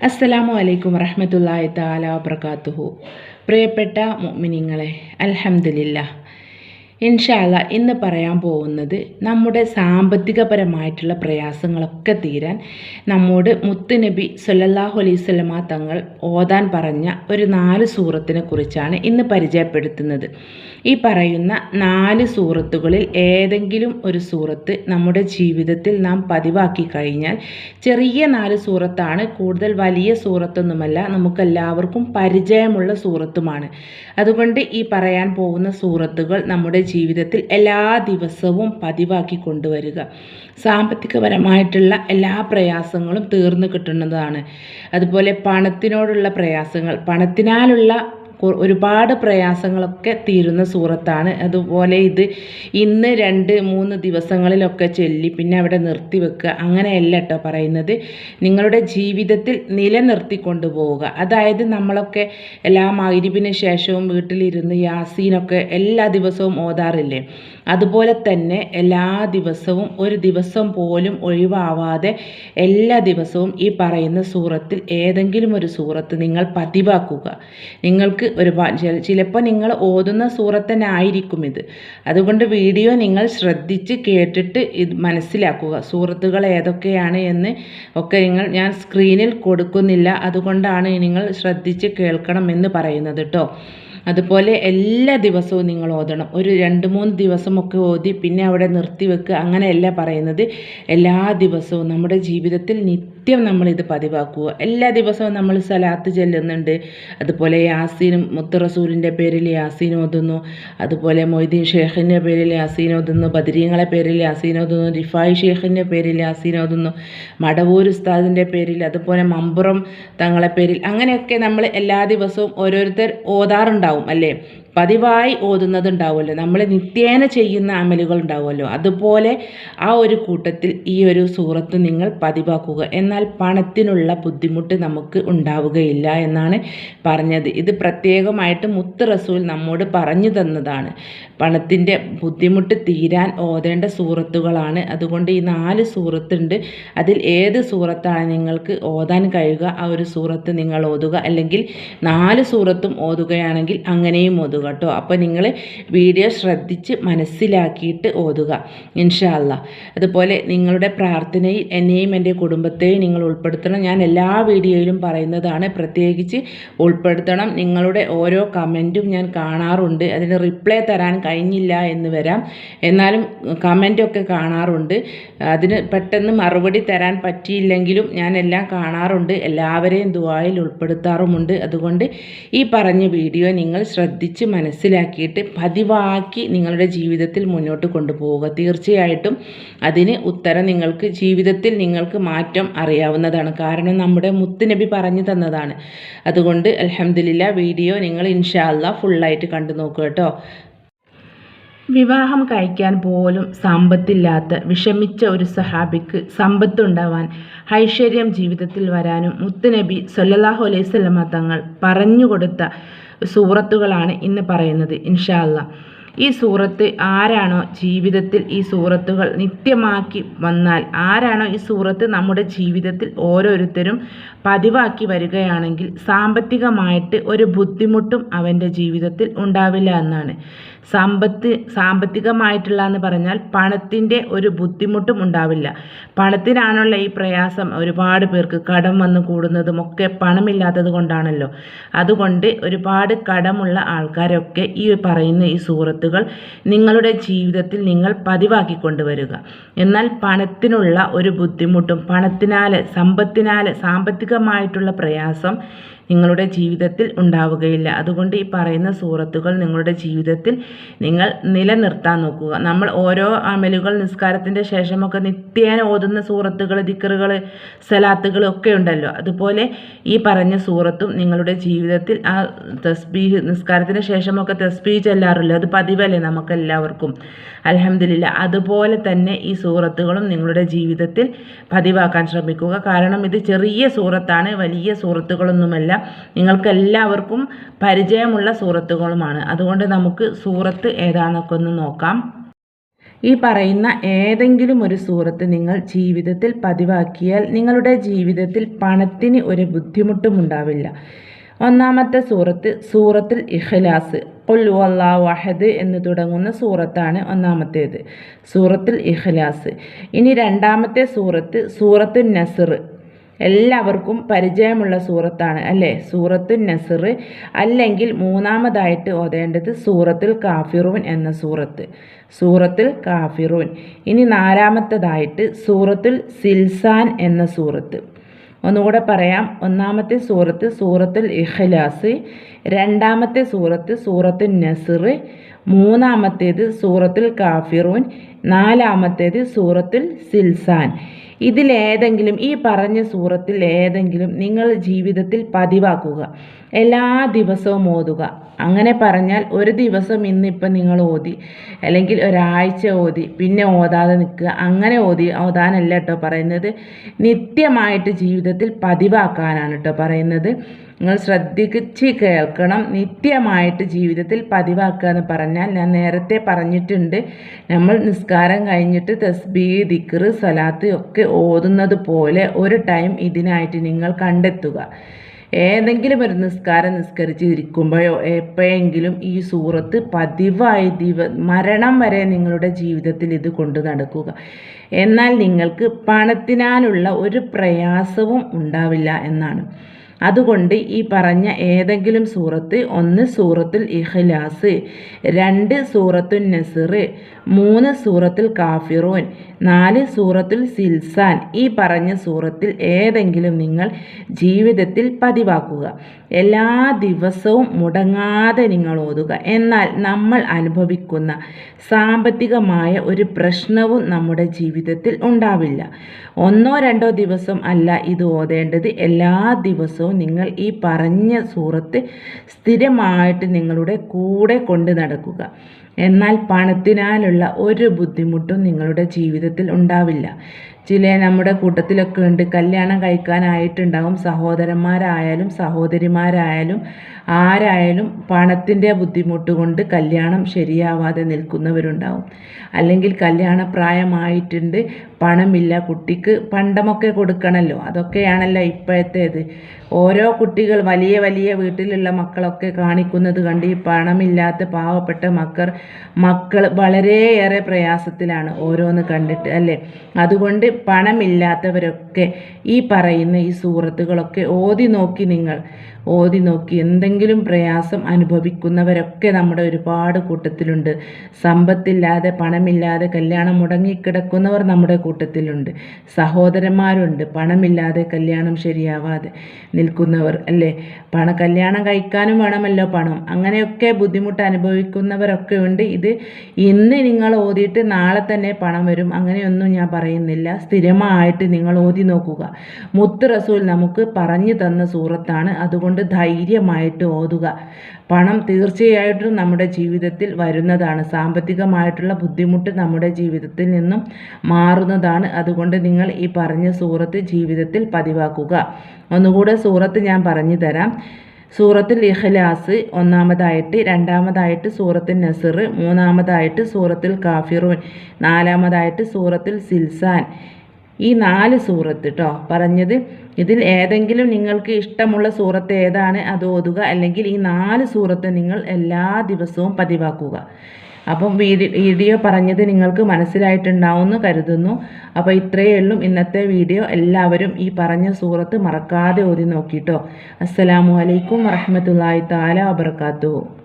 അസ്സലാമു അലൈക്കും വറഹമത്തല്ലാഹി താല വബർക്കാത്തുഹു പ്രിയപ്പെട്ട മുഅ്മിനീങ്ങളെ അൽഹംദുലില്ലാ ഇൻഷാല്ല ഇന്ന് പറയാൻ പോകുന്നത് നമ്മുടെ സാമ്പത്തികപരമായിട്ടുള്ള പ്രയാസങ്ങളൊക്കെ തീരാൻ നമ്മോട് മുത്തുനബി സൊല്ലാഹു അലൈഹി സ്വലമ തങ്ങൾ ഓതാൻ പറഞ്ഞ ഒരു നാല് സൂറത്തിനെ കുറിച്ചാണ് ഇന്ന് പരിചയപ്പെടുത്തുന്നത്. ഈ പറയുന്ന നാല് സൂറത്തുകളിൽ ഏതെങ്കിലും ഒരു സൂറത്ത് നമ്മുടെ ജീവിതത്തിൽ നാം പതിവാക്കി കഴിഞ്ഞാൽ ചെറിയ നാല് സൂറത്താണ് കൂടുതൽ വലിയ സൂറത്തൊന്നുമല്ല നമുക്കെല്ലാവർക്കും പരിചയമുള്ള സൂറത്തുമാണ്. അതുകൊണ്ട് ഈ പറയാൻ പോകുന്ന സൂറത്തുകൾ നമ്മുടെ ജീവിതത്തിൽ എല്ലാ ദിവസവും പതിവാക്കി കൊണ്ടുവരിക. സാമ്പത്തികപരമായിട്ടുള്ള എല്ലാ പ്രയാസങ്ങളും തീർന്നു കിട്ടുന്നതാണ്. അതുപോലെ പണത്തിനോടുള്ള പ്രയാസങ്ങൾ പണത്തിനാലുള്ള ഒരുപാട് പ്രയാസങ്ങളൊക്കെ തീരുന്ന സൂറത്താണ്. അതുപോലെ ഇത് ഇന്ന് രണ്ട് മൂന്ന് ദിവസങ്ങളിലൊക്കെ ചൊല്ലി പിന്നെ അവിടെ നിർത്തി വെക്കുക. അങ്ങനെയല്ല കേട്ടോ പറയുന്നത്. നിങ്ങളുടെ ജീവിതത്തിൽ നിലനിർത്തി പോവുക. അതായത് നമ്മളൊക്കെ എല്ലാ മൈരിബിന് ശേഷവും വീട്ടിലിരുന്ന് യാസീനൊക്കെ എല്ലാ ദിവസവും ഓതാറില്ലേ? അതുപോലെ തന്നെ എല്ലാ ദിവസവും ഒരു ദിവസം പോലും ഒഴിവാവാതെ എല്ലാ ദിവസവും ഈ പറയുന്ന സൂറത്തിൽ ഏതെങ്കിലും ഒരു സൂറത്ത് നിങ്ങൾ പതിവാക്കുക. നിങ്ങൾക്ക് ഒരുപാട് ചിലപ്പോൾ നിങ്ങൾ ഓതുന്ന സൂറത്തനായിരിക്കും ഇത്. അതുകൊണ്ട് വീഡിയോ നിങ്ങൾ ശ്രദ്ധിച്ച് കേട്ടിട്ട് ഇത് മനസ്സിലാക്കുക. സൂറത്തുകൾ ഏതൊക്കെയാണ് എന്ന് ഒക്കെ നിങ്ങൾ ഞാൻ സ്ക്രീനിൽ കൊടുക്കുന്നില്ല. അതുകൊണ്ടാണ് നിങ്ങൾ ശ്രദ്ധിച്ച് കേൾക്കണം എന്ന് പറയുന്നത് കേട്ടോ അതുപോലെ എല്ലാ ദിവസവും നിങ്ങൾ ഓതണം. ഒരു രണ്ട് മൂന്ന് ദിവസമൊക്കെ ഓതി പിന്നെ അവിടെ നിർത്തി വെക്കുക. അങ്ങനെയല്ല പറയുന്നത്. എല്ലാ ദിവസവും നമ്മുടെ ജീവിതത്തിൽ നിത്യം നമ്മളിത് പതിവാക്കുക. എല്ലാ ദിവസവും നമ്മൾ സലാത്ത് ചെല്ലുന്നുണ്ട്. അതുപോലെ യാസീനും മുത്തറസൂലിന്റെ പേരിൽ യാസീൻ ഓതുന്നു. അതുപോലെ മൊയ്തീൻ ഷേഖിന്റെ പേരിൽ യാസീൻ ഓതുന്നു. ബദരീങ്ങളെ പേരിൽ യാസീൻ ഓതുന്നു. റിഫായ് ഷേഖിന്റെ പേരിൽ യാസീൻ ഓതുന്നു. മടവൂർ ഉസ്താദിന്റെ പേരിൽ അതുപോലെ മമ്പുറം തങ്ങളെ പേരിൽ അങ്ങനെയൊക്കെ നമ്മൾ എല്ലാ ദിവസവും ഓരോരുത്തർ ഓതാറുണ്ടാവും. ഉണ്ടാവും അല്ലേ? പതിവായി ഓതുന്നതുണ്ടാവുമല്ലോ. നമ്മൾ നിത്യേന ചെയ്യുന്ന അമലുകൾ ഉണ്ടാവുമല്ലോ അതുപോലെ ആ ഒരു കൂട്ടത്തിൽ ഈ ഒരു സൂറത്ത് നിങ്ങൾ പതിവാക്കുക. എന്നാൽ പണത്തിനുള്ള ബുദ്ധിമുട്ട് നമുക്ക് ഉണ്ടാവുകയില്ല എന്നാണ് പറഞ്ഞത്. ഇത് പ്രത്യേകമായിട്ട് മുത്ത് റസൂൽ നമ്മോട് പറഞ്ഞു തന്നതാണ്. പണത്തിന്റെ ബുദ്ധിമുട്ട് തീരാൻ ഓതേണ്ട സൂറത്തുകളാണ്. അതുകൊണ്ട് ഈ നാല് സൂറത്തുണ്ട്. അതിൽ ഏത് സൂറത്താണ് നിങ്ങൾക്ക് ഓതാൻ കഴിയുക? ആ ഒരു സൂറത്ത് നിങ്ങൾ ഓതുക. അല്ലെങ്കിൽ നാല് സൂറത്തും ഓതുകയാണെങ്കിൽ അങ്ങനെയും ഓതുക. കേട്ടോ. അപ്പോൾ നിങ്ങൾ വീഡിയോ ശ്രദ്ധിച്ച് മനസ്സിലാക്കിയിട്ട് ഓതുക ഇൻഷാല്ല അതുപോലെ നിങ്ങളുടെ പ്രാർത്ഥനയിൽ എന്നെയും എന്റെ കുടുംബത്തെയും നിങ്ങൾ ഉൾപ്പെടുത്തണം. ഞാൻ എല്ലാ വീഡിയോയിലും പറയുന്നതാണ് പ്രത്യേകിച്ച് ഉൾപ്പെടുത്തണം. നിങ്ങളുടെ ഓരോ കമന്റും ഞാൻ കാണാറുണ്ട്. അതിന് റിപ്ലൈ തരാൻ കഴിഞ്ഞില്ല എന്ന് വരാം. എന്നാലും കമന്റൊക്കെ കാണാറുണ്ട്. അതിന് പെട്ടെന്ന് മറുപടി തരാൻ പറ്റിയില്ലെങ്കിലും ഞാൻ എല്ലാം കാണാറുണ്ട്. എല്ലാവരെയും ദുബായിൽ ഉൾപ്പെടുത്താറുമുണ്ട്. അതുകൊണ്ട് ഈ പറഞ്ഞ വീഡിയോ നിങ്ങൾ ശ്രദ്ധിച്ച് മനസ്സിലാക്കിയിട്ട് പതിവാക്കി നിങ്ങളുടെ ജീവിതത്തിൽ മുന്നോട്ട് കൊണ്ടുപോവുക. തീർച്ചയായിട്ടും അതിന് ഉത്തരം നിങ്ങൾക്ക് ജീവിതത്തിൽ നിങ്ങൾക്ക് മാറ്റം അറിയാവുന്നതാണ്. കാരണം നമ്മുടെ മുത്തുനബി പറഞ്ഞു തന്നതാണ്. അതുകൊണ്ട് അലഹമില്ല വീഡിയോ നിങ്ങൾ ഇൻഷാല്ല ഫുള്ളായിട്ട് കണ്ടു നോക്കുക കേട്ടോ. വിവാഹം കഴിക്കാൻ പോലും സമ്പത്തില്ലാത്ത വിഷമിച്ച ഒരു സഹാബിക്ക് സമ്പത്തുണ്ടാവാൻ ഐശ്വര്യം ജീവിതത്തിൽ വരാനും മുത്തുനബി സൊല്ലാഹു അലൈഹി സ്വലമ തങ്ങൾ പറഞ്ഞുകൊടുത്ത സൂറത്തുകളാണ് ഇന്ന് പറയുന്നത് ഇൻഷാല്ല ഈ സൂറത്ത് ആരാണോ ജീവിതത്തിൽ ഈ സൂറത്തുകൾ നിത്യമാക്കി വന്നാൽ ആരാണോ ഈ സൂറത്ത് നമ്മുടെ ജീവിതത്തിൽ ഓരോരുത്തരും പതിവാക്കി വരികയാണെങ്കിൽ സാമ്പത്തികമായിട്ട് ഒരു ബുദ്ധിമുട്ടും അവന്റെ ജീവിതത്തിൽ ഉണ്ടാവില്ല എന്നാണ്. സമ്പത്ത് സാമ്പത്തികമായിട്ടുള്ള എന്ന് പറഞ്ഞാൽ പണത്തിന്റെ ഒരു ബുദ്ധിമുട്ടും ഉണ്ടാവില്ല. പണത്തിനാണുള്ള ഈ പ്രയാസം ഒരുപാട് പേർക്ക് കടം വന്ന് കൂടുന്നതും ഒക്കെ പണമില്ലാത്തത് കൊണ്ടാണല്ലോ. അതുകൊണ്ട് ഒരുപാട് കടമുള്ള ആൾക്കാരൊക്കെ ഈ പറയുന്ന ഈ സൂറത്തുകൾ നിങ്ങളുടെ ജീവിതത്തിൽ നിങ്ങൾ പതിവാക്കി കൊണ്ടുവരിക. എന്നാൽ പണത്തിനുള്ള ഒരു ബുദ്ധിമുട്ടും പണത്തിനാൽ സമ്പത്തിനാൽ സാമ്പത്തികമായിട്ടുള്ള പ്രയാസം നിങ്ങളുടെ ജീവിതത്തിൽ ഉണ്ടാവുകയില്ല. അതുകൊണ്ട് ഈ പറയുന്ന സൂറത്തുകൾ നിങ്ങളുടെ ജീവിതത്തിൽ നിങ്ങൾ നിലനിർത്താൻ നോക്കുക. നമ്മൾ ഓരോ അമലുകൾ നിസ്കാരത്തിന്റെ ശേഷമൊക്കെ നിത്യേന ഓതുന്ന സൂറത്തുകൾ ദിക്കറുകൾ സലാത്തുകൾ ഒക്കെ ഉണ്ടല്ലോ. അതുപോലെ ഈ പറഞ്ഞ സൂറത്തും നിങ്ങളുടെ ജീവിതത്തിൽ ആ തസ്ബീഹ് നിസ്കാരത്തിന് ശേഷമൊക്കെ തസ്ബീഹ് ചെല്ലാറില്ല? അത് പതിവല്ലേ നമുക്കെല്ലാവർക്കും? അലഹമില്ല അതുപോലെ തന്നെ ഈ സൂറത്തുകളും നിങ്ങളുടെ ജീവിതത്തിൽ പതിവാക്കാൻ ശ്രമിക്കുക. കാരണം ഇത് ചെറിയ സൂറത്താണ് വലിയ സൂറത്തുകളൊന്നുമല്ല. നിങ്ങൾക്കെല്ലാവർക്കും പരിചയമുള്ള സൂറത്തുകളുമാണ്. അതുകൊണ്ട് നമുക്ക് സൂറത്ത് ഏതാണെന്നൊക്കെ ഒന്ന് നോക്കാം. ഈ പറയുന്ന ഏതെങ്കിലും ഒരു സൂറത്ത് നിങ്ങൾ ജീവിതത്തിൽ പതിവാക്കിയാൽ നിങ്ങളുടെ ജീവിതത്തിൽ പണത്തിന് ഒരു ബുദ്ധിമുട്ടും ഉണ്ടാവില്ല. ഒന്നാമത്തെ സൂറത്ത് സൂറത്തിൽ ഇഖ്ലാസ്. ഖുൽ വല്ലാ അഹദ് എന്ന് തുടങ്ങുന്ന സൂറത്താണ് ഒന്നാമത്തേത്. സൂറത്തിൽ ഇഖ്ലാസ്. ഇനി രണ്ടാമത്തെ സൂറത്ത് സൂറത്തു നസർ. എല്ലാവർക്കും പരിചയമുള്ള സൂറത്താണ് അല്ലേ? സൂറത്തു നസർ അല്ലെങ്കിൽ മൂന്നാമതായിട്ട് ഓതേണ്ടത് സൂറത്തിൽ കാഫിറൂൻ എന്ന സൂറത്ത്. സൂറത്തിൽ കാഫിറൂൻ. ഇനി നാലാമത്തതായിട്ട് സൂറത്തുൽ സിൽസാൻ എന്ന സൂറത്ത്. ഒന്നുകൂടെ പറയാം. ഒന്നാമത്തെ സൂറത്ത് സൂറത്തുൽ ഇഖ്ലാസ് രണ്ടാമത്തെ സൂറത്ത് സൂറത്തുൽ നസർ മൂന്നാമത്തേത് സൂറത്തിൽ കാഫിറൂൻ നാലാമത്തേത് സൂറത്തിൽ സിൽസാൻ. ഇതിലേതെങ്കിലും ഈ പറഞ്ഞ സൂറത്തിൽ ഏതെങ്കിലും നിങ്ങൾ ജീവിതത്തിൽ പതിവാക്കുക എല്ലാ ദിവസവും ഓതുക. അങ്ങനെ പറഞ്ഞാൽ ഒരു ദിവസം ഇന്നിപ്പം നിങ്ങൾ ഓതി അല്ലെങ്കിൽ ഒരാഴ്ച ഓതി പിന്നെ ഓതാതെ നിൽക്കുക. അങ്ങനെ ഓതി ഓതാനല്ല കേട്ടോ പറയുന്നത്. നിത്യമായിട്ട് ജീവിതത്തിൽ പതിവാക്കാനാണ് കേട്ടോ പറയുന്നത്. നിങ്ങൾ ശ്രദ്ധിച്ച് കേൾക്കണം നിത്യമായിട്ട് ജീവിതത്തിൽ പതിവാക്കുക എന്ന് പറഞ്ഞാൽ ഞാൻ നേരത്തെ പറഞ്ഞിട്ടുണ്ട്. നമ്മൾ നിസ്കാരം കഴിഞ്ഞിട്ട് തസ്ബീ ദിക്റ് സലാത്ത് ഒക്കെ ഓതുന്നത് പോലെ ഒരു ടൈം ഇതിനായിട്ട് നിങ്ങൾ കണ്ടെത്തുക. ഏതെങ്കിലും ഒരു നിസ്കാരം നിസ്കരിച്ചിരിക്കുമ്പോഴോ എപ്പോഴെങ്കിലും ഈ സൂറത്ത് പതിവായി ദിവ മരണം വരെ നിങ്ങളുടെ ജീവിതത്തിൽ ഇത് കൊണ്ടു നടക്കുക. എന്നാൽ നിങ്ങൾക്ക് പണത്തിനാലുള്ള ഒരു പ്രയാസവും ഉണ്ടാവില്ല എന്നാണ്. അതുകൊണ്ട് ഈ പറഞ്ഞ ഏതെങ്കിലും സൂറത്ത് ഒന്ന് സൂറത്തുൽ ഇഖ്ലാസ് രണ്ട് സൂറത്തുൽ നസർ മൂന്ന് സൂറത്തുൽ കാഫിറൂൻ നാല് സൂറത്തുൽ സിൽസാൻ ഈ പറഞ്ഞ സൂറത്തിൽ ഏതെങ്കിലും നിങ്ങൾ ജീവിതത്തിൽ പതിവാക്കുക. എല്ലാ ദിവസവും മുടങ്ങാതെ നിങ്ങൾ ഓതുക. എന്നാൽ നമ്മൾ അനുഭവിക്കുന്ന സാമ്പത്തികമായ ഒരു പ്രശ്നവും നമ്മുടെ ജീവിതത്തിൽ ഉണ്ടാവില്ല. ഒന്നോ രണ്ടോ ദിവസം അല്ല ഇത് ഓതേണ്ടത്. എല്ലാ ദിവസവും നിങ്ങൾ ഈ പറഞ്ഞ സൂറത്ത് സ്ഥിരമായിട്ട് നിങ്ങളുടെ കൂടെ കൊണ്ട് നടക്കുക. എന്നാൽ പണത്തിനാലുള്ള ഒരു ബുദ്ധിമുട്ടും നിങ്ങളുടെ ജീവിതത്തിൽ ഉണ്ടാവില്ല. ചില നമ്മുടെ കൂട്ടത്തിലൊക്കെ ഉണ്ട്. കല്യാണം കഴിക്കാനായിട്ടുണ്ടാവും. സഹോദരന്മാരായാലും സഹോദരിമാരായാലും ആരായാലും പണത്തിന്റെ ബുദ്ധിമുട്ട് കൊണ്ട് കല്യാണം ശരിയാവാതെ നിൽക്കുന്നവരുണ്ടാവും. അല്ലെങ്കിൽ കല്യാണപ്രായമായിട്ടുണ്ട്. പണമില്ല. കുട്ടിക്ക് പണ്ടമൊക്കെ കൊടുക്കണമല്ലോ അതൊക്കെയാണല്ലോ ഇപ്പോഴത്തേത്. ഓരോ കുട്ടികൾ വലിയ വലിയ വീട്ടിലുള്ള മക്കളൊക്കെ കാണിക്കുന്നത് കണ്ട് ഈ പണമില്ലാത്ത പാവപ്പെട്ട മക്കൾ മക്കൾ വളരെയേറെ പ്രയാസത്തിലാണ് ഓരോന്ന് കണ്ടിട്ട് അല്ലേ? അതുകൊണ്ട് പണമില്ലാത്തവരൊക്കെ ഈ പറയുന്ന ഈ സൂറത്തുകളൊക്കെ ഓതി നോക്കി നിങ്ങൾ. ഓതി നോക്കി എന്തെങ്കിലും പ്രയാസം അനുഭവിക്കുന്നവരൊക്കെ നമ്മുടെ ഒരുപാട് കൂട്ടത്തിലുണ്ട്. സമ്പത്തില്ലാതെ പണമില്ലാതെ കല്യാണം മുടങ്ങിക്കിടക്കുന്നവർ നമ്മുടെ കൂട്ടത്തിലുണ്ട്. സഹോദരന്മാരുണ്ട് പണമില്ലാതെ കല്യാണം ശരിയാവാതെ നിൽക്കുന്നവർ അല്ലേ? പണ കല്യാണം കഴിക്കാനും വേണമല്ലോ പണം. അങ്ങനെയൊക്കെ ബുദ്ധിമുട്ട് അനുഭവിക്കുന്നവരൊക്കെ ഉണ്ട്. ഇത് ഇന്ന് നിങ്ങൾ ഓതിയിട്ട് നാളെ തന്നെ പണം വരും. അങ്ങനെയൊന്നും ഞാൻ പറയുന്നില്ല. സ്ഥിരമായിട്ട് നിങ്ങൾ ഓതി നോക്കുക. മുത്ത് റസൂൽ നമുക്ക് പറഞ്ഞു തന്ന സൂറത്താണ്. അതുകൊണ്ട് ധൈര്യമായിട്ട് ഓതുക. പണം തീർച്ചയായിട്ടും നമ്മുടെ ജീവിതത്തിൽ വരുന്നതാണ്. സാമ്പത്തികമായിട്ടുള്ള ബുദ്ധിമുട്ട് നമ്മുടെ ജീവിതത്തിൽ നിന്നും മാറുന്നതാണ്. അതുകൊണ്ട് നിങ്ങൾ ഈ പറഞ്ഞ സൂറത്ത് ജീവിതത്തിൽ പതിവാക്കുക. ഒന്നുകൂടെ സൂറത്ത് ഞാൻ പറഞ്ഞു തരാം. സൂറത്തുൽ ഇഖ്ലാസ് ഒന്നാമതായിട്ട് രണ്ടാമതായിട്ട് സൂറത്തുൽ നസർ മൂന്നാമതായിട്ട് സൂറത്തിൽ കാഫിറൂൻ നാലാമതായിട്ട് സൂറത്തിൽ സിൽസാൻ. ഈ നാല് സൂറത്ത് കേട്ടോ പറഞ്ഞത്. ഇതിൽ ഏതെങ്കിലും നിങ്ങൾക്ക് ഇഷ്ടമുള്ള സൂറത്ത് ഏതാണ് അത് ഓതുക. അല്ലെങ്കിൽ ഈ നാല് സൂറത്ത് നിങ്ങൾ എല്ലാ ദിവസവും പതിവാക്കുക. അപ്പം വീഡിയോ പറഞ്ഞത് നിങ്ങൾക്ക് മനസ്സിലായിട്ടുണ്ടാവുമെന്ന് കരുതുന്നു. അപ്പോൾ ഇത്രയേ ഉള്ളൂ ഇന്നത്തെ വീഡിയോ. എല്ലാവരും ഈ പറഞ്ഞ സൂറത്ത് മറക്കാതെ ഓതി നോക്കിയിട്ടോ അസ്സലാമു അലൈക്കും വറഹമത്തല്ലാഹി താല വബർക്കാത്തു